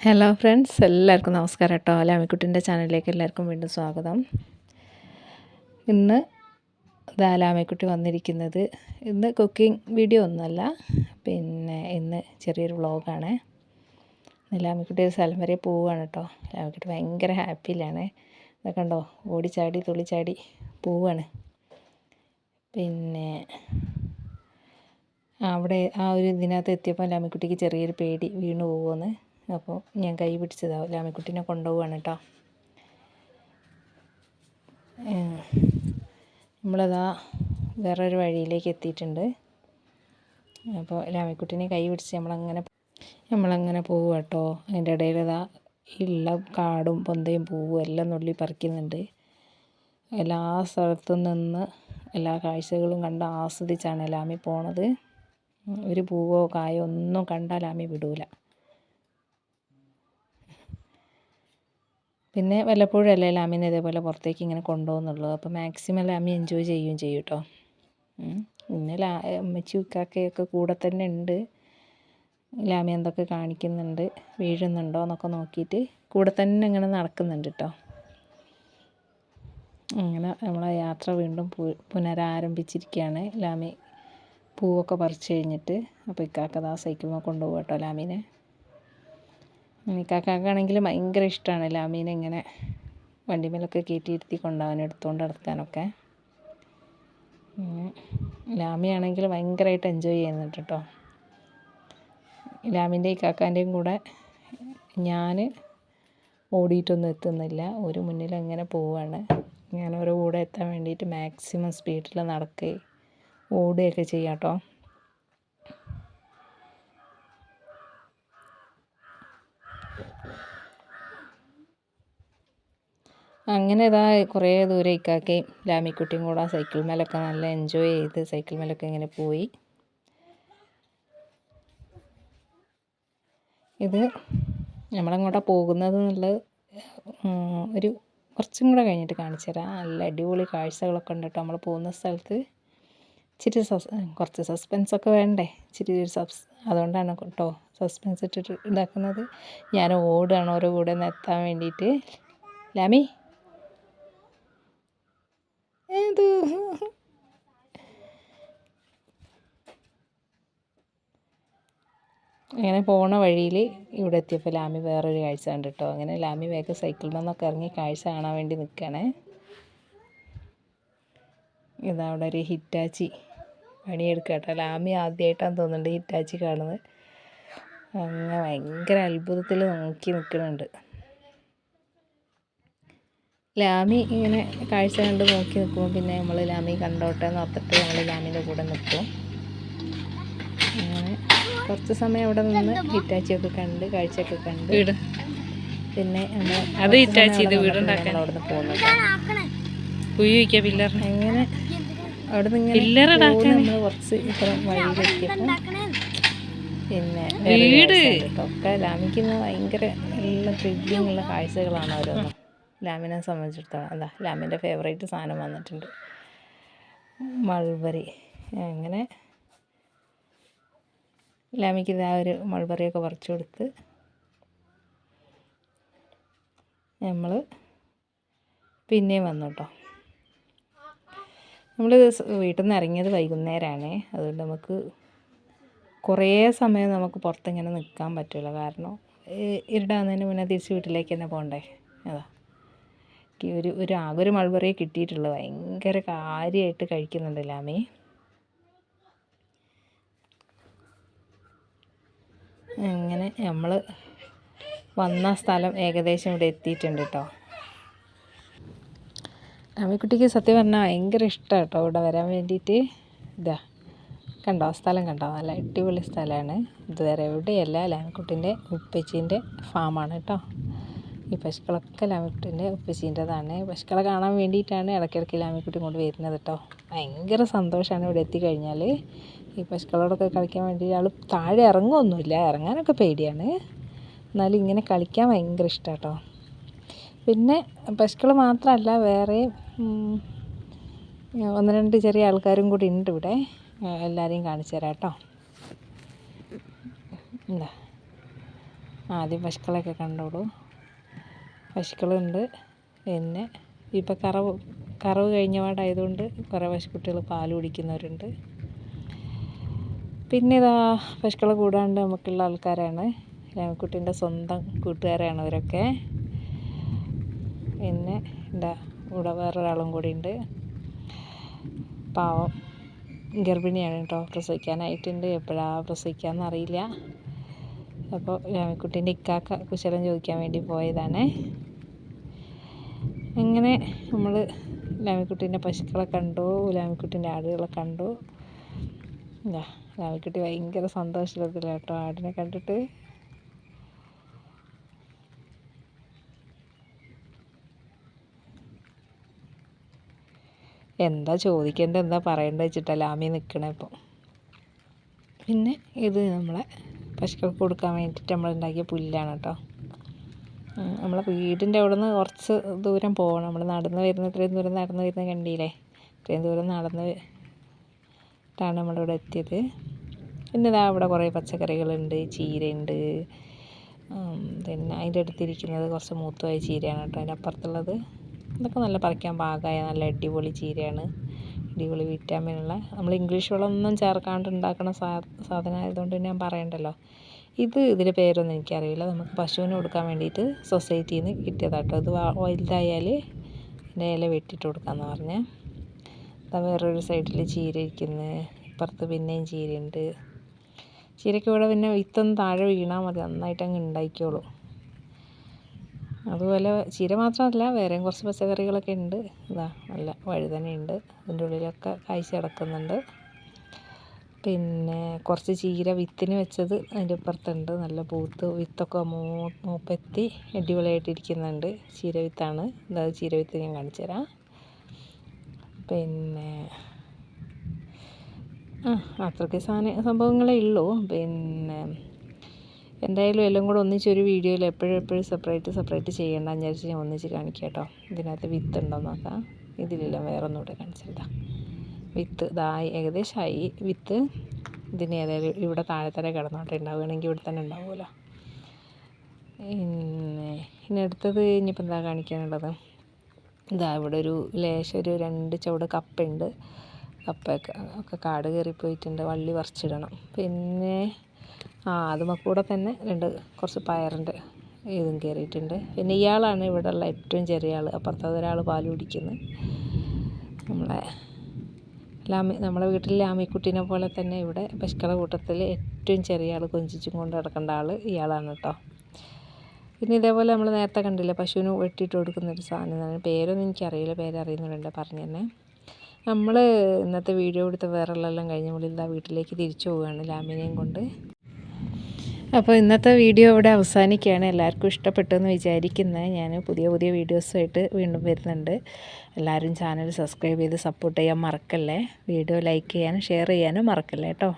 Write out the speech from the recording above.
Hello friends എല്ലാവർക്കും നമസ്കാരം കേട്ടോ. ലാമിക്കുട്ടിന്റെ ചാനലിലേക്ക് എല്ലാവർക്കും വീണ്ടും സ്വാഗതം. ഇന്ന് ഇതാ ലാമിക്കുട്ടി വന്നിരിക്കുന്നത്. ഇന്ന് കുക്കിംഗ് വീഡിയോ ഒന്നുമല്ല. പിന്നെ ഇന്ന് ചെറിയൊരു വ്ളോഗാണ് ലാമിക്കുട്ടി ഒരു സ്ഥലം വരെ പോവുകയാണ് കേട്ടോ. ലാമിക്കുട്ടി ഭയങ്കര ഹാപ്പിയിലാണ് ഇതൊക്കെ ഉണ്ടോ ഓടിച്ചാടി തുള്ളിച്ചാടി പോവുകയാണ്. പിന്നെ അവിടെ ആ ഒരു ഇതിനകത്ത് എത്തിയപ്പോൾ ലാമിക്കുട്ടിക്ക് ചെറിയൊരു പേടി വീണു പോകുമെന്ന് അപ്പോൾ ഞാൻ കൈ പിടിച്ചതാവും ലാമിക്കുട്ടീനെ കൊണ്ടുപോവാണ് കേട്ടോ. നമ്മളതാ വേറൊരു വഴിയിലേക്ക് എത്തിയിട്ടുണ്ട്. അപ്പോൾ ലാമിക്കുട്ടീനെ കൈ പിടിച്ച് നമ്മളങ്ങനെ നമ്മളങ്ങനെ പോവുക കേട്ടോ. അതിന്റെ ഇടയിൽ ഇതാ ഉള്ള കാടും പൊന്തയും പൂവും എല്ലാം നുള്ളി പറിക്കുന്നുണ്ട്. എല്ലാ സ്ഥലത്തും നിന്ന് എല്ലാ കാഴ്ചകളും കണ്ട് ആസ്വദിച്ചാണ് ലാമി പോണത്. ഒരു പൂവോ കായോ ഒന്നും കണ്ടാൽ ലാമി വിടൂല. പിന്നെ വല്ലപ്പോഴും അല്ലേ ലാമിനെ ഇതേപോലെ പുറത്തേക്ക് ഇങ്ങനെ കൊണ്ടുപോകുന്നുള്ളൂ. അപ്പോൾ മാക്സിമം ലാമി എൻജോയ് ചെയ്യുകയും ചെയ്യും കേട്ടോ പിന്നെ ലാ അമ്മച്ചി ഉക്കാക്കയൊക്കെ കൂടെ തന്നെ ഉണ്ട്. ലാമി എന്തൊക്കെ കാണിക്കുന്നുണ്ട് വീഴുന്നുണ്ടോ എന്നൊക്കെ നോക്കിയിട്ട് കൂടെ തന്നെ ഇങ്ങനെ നടക്കുന്നുണ്ട് കേട്ടോ അങ്ങനെ നമ്മളെ യാത്ര വീണ്ടും പുനരാരംഭിച്ചിരിക്കുകയാണ്. ലാമി പൂവൊക്കെ പറിച്ചു കഴിഞ്ഞിട്ട് അപ്പോൾ ഇക്കാക്കതാ സൈക്കിളിൽ കൊണ്ടുപോകും കേട്ടോ ലാമിനെ. കാക്കാക്കാണെങ്കിൽ ഭയങ്കര ഇഷ്ടമാണ് ലാമീനെ ഇങ്ങനെ വണ്ടിമേലൊക്കെ കയറ്റിയിരുത്തി കൊണ്ടുപോകാൻ എടുത്തുകൊണ്ട് നടക്കാനൊക്കെ ലാമിയാണെങ്കിൽ ഭയങ്കരമായിട്ട് എൻജോയ് ചെയ്യുന്നുണ്ട് കേട്ടോ ലാമിന്റെയും കാക്കാന്റെയും കൂടെ ഞാൻ ഓടിയിട്ടൊന്നും എത്തുന്നില്ല. ഒരു മുന്നിൽ അങ്ങനെ പോവുകയാണ് ഞാൻ കൂടെ എത്താൻ വേണ്ടിയിട്ട് മാക്സിമം സ്പീഡിൽ നടക്കുകയും ഓടുകയൊക്കെ ചെയ്യാം കേട്ടോ അങ്ങനെ ഇതാ കുറേ ദൂരം ഇക്കാക്കയും ലാമിക്കുട്ടിയും കൂടെ ആ സൈക്കിൾ മേലൊക്കെ നല്ല എൻജോയ് ചെയ്ത് സൈക്കിൾ മേലൊക്കെ ഇങ്ങനെ പോയി. ഇത് നമ്മളങ്ങോട്ട് പോകുന്നത് എന്നുള്ളത് ഒരു കുറച്ചും കൂടെ കഴിഞ്ഞിട്ട് കാണിച്ചു തരാം. നല്ല അടിപൊളി കാഴ്ചകളൊക്കെ ഉണ്ട് കേട്ടോ. നമ്മൾ പോകുന്ന സ്ഥലത്ത് ഇച്ചിരി സസ് കുറച്ച് സസ്പെൻസൊക്കെ വേണ്ടേ? ഇച്ചിരി ഒരു സബ്സ് അതുകൊണ്ടാണ് കേട്ടോ സസ്പെൻസ് ഇട്ടിട്ട് ഇതാക്കുന്നത്. ഞാൻ ഓടുകയാണ് ഓരോ കൂടെ നിന്ന് എത്താൻ വേണ്ടിയിട്ട്. ലാമി ഏത്? അങ്ങനെ പോണ വഴിയിൽ ഇവിടെ എത്തിയപ്പോൾ ലാമി വേറൊരു കാഴ്ച കണ്ട് കേട്ടോ അങ്ങനെ ലാമി വേഗം സൈക്കിളിൽ നിന്നൊക്കെ ഇറങ്ങി കാഴ്ച കാണാൻ വേണ്ടി നിൽക്കണേ ഇതാ അവിടെ ഒരു ഹിറ്റാച്ചി പണിയെടുക്കുക കേട്ടോ. ലാമി ആദ്യമായിട്ടാണ് തോന്നുന്നുണ്ട് ഹിറ്റാച്ചി കാണുന്നത്. അങ്ങനെ ഭയങ്കര അത്ഭുതത്തിൽ നോക്കി നിൽക്കുന്നുണ്ട് ലാമി ഇങ്ങനെ കാഴ്ച കണ്ട് നോക്കി നിൽക്കുമ്പോൾ പിന്നെ നമ്മൾ ലാമി കണ്ടോട്ടെ എന്ന് ഓർത്തിട്ട് നമ്മൾ ലാമിന്റെ കൂടെ നിൽക്കും അങ്ങനെ കുറച്ച് സമയം അവിടെ നിന്ന് ഹിറ്റാച്ചിയൊക്കെ കണ്ട് കാഴ്ചയൊക്കെ കണ്ട്. പിന്നെ അത് ഹിറ്റാച്ചി ഇത് വീടുണ്ടാക്കാൻ അവിടെ നിന്ന് അങ്ങനെ അവിടെ നിന്ന് ഇങ്ങനെ നമ്മൾ കുറച്ച് ഇത്ര വഴിയിലെത്തിയപ്പോൾ പിന്നെ വീട്. ഒക്കെ ലാമിക്കുന്ന ഭയങ്കര നല്ല ത്രില്ലിംഗ് ഉള്ള കാഴ്ചകളാണ് ഓരോന്നും. ലാമിനെ സംബന്ധിച്ചിടത്തോളം അതാ ലാമിന്റെ ഫേവറേറ്റ് സാധനം വന്നിട്ടുണ്ട്. മൾബറി. അങ്ങനെ ലാമിക്ക് ഇതാ ഒരു മൾബറിയൊക്കെ പറിച്ചു കൊടുത്ത് നമ്മൾ പിന്നെയും വന്നു കേട്ടോ നമ്മൾ വീട്ടിൽ നിന്ന് ഇറങ്ങിയത് വൈകുന്നേരമാണ് അതുകൊണ്ട് നമുക്ക് കുറേ സമയം നമുക്ക് പുറത്തിങ്ങനെ നിൽക്കാൻ പറ്റില്ല കാരണം ഇരുടാകുന്നതിന് മുന്നേ തിരിച്ച് വീട്ടിലേക്ക് തന്നെ പോകണ്ടേ അതാ. ഒരു ഒരു ആകൊരു മൾബറിയെ കിട്ടിയിട്ടുള്ളൂ. ഭയങ്കര കാര്യമായിട്ട് കഴിക്കുന്നുണ്ട് ലാമി അങ്ങനെ നമ്മൾ വന്ന സ്ഥലം ഏകദേശം ഇവിടെ എത്തിയിട്ടുണ്ട് കേട്ടോ അമ്മിക്കുട്ടിക്ക് സത്യം പറഞ്ഞാൽ ഭയങ്കര ഇഷ്ടമാണ് കേട്ടോ ഇവിടെ വരാൻ വേണ്ടിയിട്ട്. ഇതാ കണ്ടോ സ്ഥലം കണ്ടോ? നല്ല അടിപൊളി സ്ഥലമാണ് ഇതുവരെ എവിടെയല്ല ലാമിക്കുട്ടിന്റെ ഉപ്പച്ചീന്റെ ഫാമാണ് കേട്ടോ ഈ പശുക്കളൊക്കെ ലാമിക്കുട്ടിന്റെ ഉപ്പച്ചീന്റെതാണ്. പശുക്കളെ കാണാൻ വേണ്ടിയിട്ടാണ് ഇടയ്ക്കിടയ്ക്ക് ലാമിക്കുട്ടി കൊണ്ട് വരുന്നത് കേട്ടോ. ഭയങ്കര സന്തോഷമാണ് ഇവിടെ എത്തിക്കഴിഞ്ഞാൽ ഈ പശുക്കളോടൊക്കെ കളിക്കാൻ വേണ്ടി ആൾ താഴെ ഇറങ്ങുമൊന്നുമില്ല ഇറങ്ങാനൊക്കെ പേടിയാണ്. എന്നാലും ഇങ്ങനെ കളിക്കാൻ ഭയങ്കര ഇഷ്ടമാണ് കേട്ടോ. പിന്നെ പശുക്കൾ മാത്രമല്ല വേറെ ഒന്ന് രണ്ട് ചെറിയ ആൾക്കാരും കൂടി ഉണ്ട് ഇവിടെ. എല്ലാവരെയും കാണിച്ചു തരാം കേട്ടോ. എന്താ? ആദ്യം പശുക്കളെയൊക്കെ കണ്ടോളൂ. പശുക്കളുണ്ട്. പിന്നെ ഇപ്പം കറവ് കറവ് കഴിഞ്ഞ പാടായതുകൊണ്ട് കുറേ പശുക്കുട്ടികൾ പാൽ കുടിക്കുന്നവരുണ്ട്. പിന്നെ ഇതാ പശുക്കളെ കൂടാണ്ട് നമുക്കുള്ള ആൾക്കാരാണ്. രാമക്കുട്ടീന്റെ സ്വന്തം കൂട്ടുകാരാണ് അവരൊക്കെ. പിന്നെ എന്താ ഇവിടെ വേറൊരാളും കൂടി ഉണ്ട് പാവം ഗർഭിണിയാണ് കേട്ടോ. പ്രസവിക്കാനായിട്ടുണ്ട്. എപ്പോഴാണ് പ്രസവിക്കാമെന്ന് അറിയില്ല. അപ്പോൾ രാമക്കുട്ടീന്റെ ഇക്കാക്ക കുശലം ചോദിക്കാൻ വേണ്ടി പോയതാണ്. അങ്ങനെ നമ്മൾ ലാമിക്കുട്ടീന്റെ പശുക്കളെ കണ്ടു ലാമിക്കുട്ടീന്റെ ആടുകളെ കണ്ടു. ഇതാ ലാമിക്കുട്ടി ഭയങ്കര സന്തോഷത്തിലാണ് കേട്ടോ ആടിനെ കണ്ടിട്ട്. എന്താ ചോദിക്കേണ്ടത് എന്താ പറയേണ്ടത് വെച്ചിട്ടാണ് ലാമി നിൽക്കണേ ഇപ്പം. പിന്നെ ഇത് നമ്മളെ പശുക്കൾക്ക് കൊടുക്കാൻ വേണ്ടിയിട്ട് നമ്മൾ ഉണ്ടാക്കിയ പുല്ലാണ് കേട്ടോ. നമ്മളെ വീടിന്റെ അവിടെ നിന്ന് കുറച്ച് ദൂരം പോകണം. നമ്മൾ നടന്ന് വരുന്ന ഇത്രയും ദൂരം നടന്ന് വരുന്ന കണ്ടില്ലേ? ഇത്രയും ദൂരം നടന്ന് ട്ടാണ് നമ്മളിവിടെ എത്തിയത്. പിന്നെ ഇതാ അവിടെ കുറേ പച്ചക്കറികളുണ്ട് ചീരയുണ്ട്. പിന്നെ അതിന്റെ അടുത്തിരിക്കുന്നത് കുറച്ച് മൂത്തമായ ചീരയാണ് കേട്ടോ അതിന്റെ അപ്പുറത്തുള്ളത്. ഇതൊക്കെ നല്ല പറിക്കാൻ പാകമായ നല്ല അടിപൊളി ചീരയാണ്. അടിപൊളി വിറ്റാമിനുള്ള നമ്മൾ ഇംഗ്ലീഷ് വളമൊന്നും ചേർക്കാണ്ട് ഉണ്ടാക്കുന്ന സാധനം ആയതുകൊണ്ട് ഞാൻ പറയണ്ടല്ലോ. ഇത് ഇതിന്റെ പേരൊന്നും എനിക്കറിയില്ല. നമുക്ക് പശുവിന് കൊടുക്കാൻ വേണ്ടിയിട്ട് സൊസൈറ്റിയിൽ നിന്ന് കിട്ടിയതാട്ടോ വ- വലുതായാൽ ഇതിന്റെ ഇല വെട്ടിയിട്ട് കൊടുക്കാമെന്ന് പറഞ്ഞേ. അതാ വേറൊരു സൈഡിൽ ചീര ഇരിക്കുന്നത് ഇപ്പുറത്ത് പിന്നെയും ചീരയുണ്ട്. ചീരയ്ക്ക് ഇവിടെ പിന്നെ വിത്തൊന്ന് താഴെ വീണാൽ മതി. നന്നായിട്ട് അങ്ങ് ഉണ്ടായിക്കോളും. അതുപോലെ ചീര മാത്രമല്ല വേറെയും കുറച്ച് പച്ചക്കറികളൊക്കെ ഉണ്ട്. ഇതാ നല്ല വഴുതനയുണ്ട്. അതിന്റെ ഉള്ളിലൊക്കെ കായ്ച്ച് കിടക്കുന്നുണ്ട്. പിന്നെ കുറച്ച് ചീര വിത്തിന് വെച്ചത് അതിന്റെ ഇപ്പുറത്തുണ്ട് നല്ല പൂത്ത് വിത്തൊക്കെ മൂപ്പെത്തി അടിപൊളിയായിട്ടിരിക്കുന്നുണ്ട് ചീര വിത്താണ്. എന്താ ചീര വിത്ത് ഞാൻ കാണിച്ചു തരാം. പിന്നെ ആ അത്രയ്ക്ക് സാധന സംഭവങ്ങളേ ഉള്ളൂ. പിന്നെ എന്തായാലും എല്ലാം കൂടെ ഒന്നിച്ചൊരു വീഡിയോയിൽ എപ്പോഴും എപ്പോഴും സെപ്പറേറ്റ് സെപ്പറേറ്റ് ചെയ്യേണ്ടെന്ന് വിചാരിച്ച് ഞാൻ ഒന്നിച്ച് കാണിക്കാം കേട്ടോ. ഇതിനകത്ത് വിത്ത് ഉണ്ടോ നോക്കാം. ഇതിലെല്ലാം വേറെ ഒന്നുകൂടെ കാണിച്ചിട്ടാ വിത്ത് ഇതായി ഏകദേശമായി വിത്ത്. ഇതിന് ഏതായാലും ഇവിടെ താഴെ തന്നെ കിടന്നോട്ടെ ഉണ്ടാവുകയാണെങ്കിൽ ഇവിടെ തന്നെ ഉണ്ടാവുമല്ലോ. പിന്നെ ഇനി അടുത്തത് ഇനിയിപ്പോൾ എന്താ കാണിക്കാനുള്ളത്? ഇതാ ഇവിടെ ഒരു ലേശം ഒരു രണ്ട് ചുവട് കപ്പയുണ്ട് കപ്പയൊക്കെ ഒക്കെ കാട് കയറിപ്പോയിട്ടുണ്ട്. വള്ളി വറച്ചിടണം പിന്നെ ആ അതുമ്മ തന്നെ രണ്ട് കുറച്ച് പയറിന്റെ ഇതും കയറിയിട്ടുണ്ട്. പിന്നെ ഇയാളാണ് ഇവിടെ ഉള്ള ഏറ്റവും ചെറിയ ആൾ അപ്പുറത്തത് ഒരാൾ പാൽ കുടിക്കുന്നത് നമ്മളെ ലാമി നമ്മുടെ വീട്ടിൽ ലാമിക്കുട്ടീനെ പോലെ തന്നെ ഇവിടെ പശുക്കളെ കൂട്ടത്തിൽ ഏറ്റവും ചെറിയ ആൾ കൊഞ്ചിച്ചും കൊണ്ട് നടക്കേണ്ട ആൾ ഇയാളാണ് കേട്ടോ പിന്നെ ഇതേപോലെ നമ്മൾ നേരത്തെ കണ്ടില്ലേ പശുവിന് വെട്ടിയിട്ട് കൊടുക്കുന്ന ഒരു സാധനം പേരൊന്നും എനിക്കറിയില്ല പേരറിയുന്നവരുണ്ട് പറഞ്ഞു തന്നെ. നമ്മൾ ഇന്നത്തെ വീഡിയോ എടുത്ത് വേറെല്ലാം കഴിഞ്ഞ് ഇതാ വീട്ടിലേക്ക് തിരിച്ചു പോവുകയാണ് ലാമിനെയും കൊണ്ട്. അപ്പോൾ ഇന്നത്തെ വീഡിയോ ഇവിടെ അവസാനിക്കുകയാണ്. എല്ലാവർക്കും ഇഷ്ടപ്പെട്ടു എന്ന് വിചാരിക്കുന്നത് ഞാൻ പുതിയ പുതിയ വീഡിയോസുമായിട്ട് വീണ്ടും വരുന്നുണ്ട്. എല്ലാവരും ചാനൽ സബ്സ്ക്രൈബ് ചെയ്ത് സപ്പോർട്ട് ചെയ്യാൻ മറക്കല്ലേ? വീഡിയോ ലൈക്ക് ചെയ്യാനും ഷെയർ ചെയ്യാനും മറക്കല്ലേ കേട്ടോ?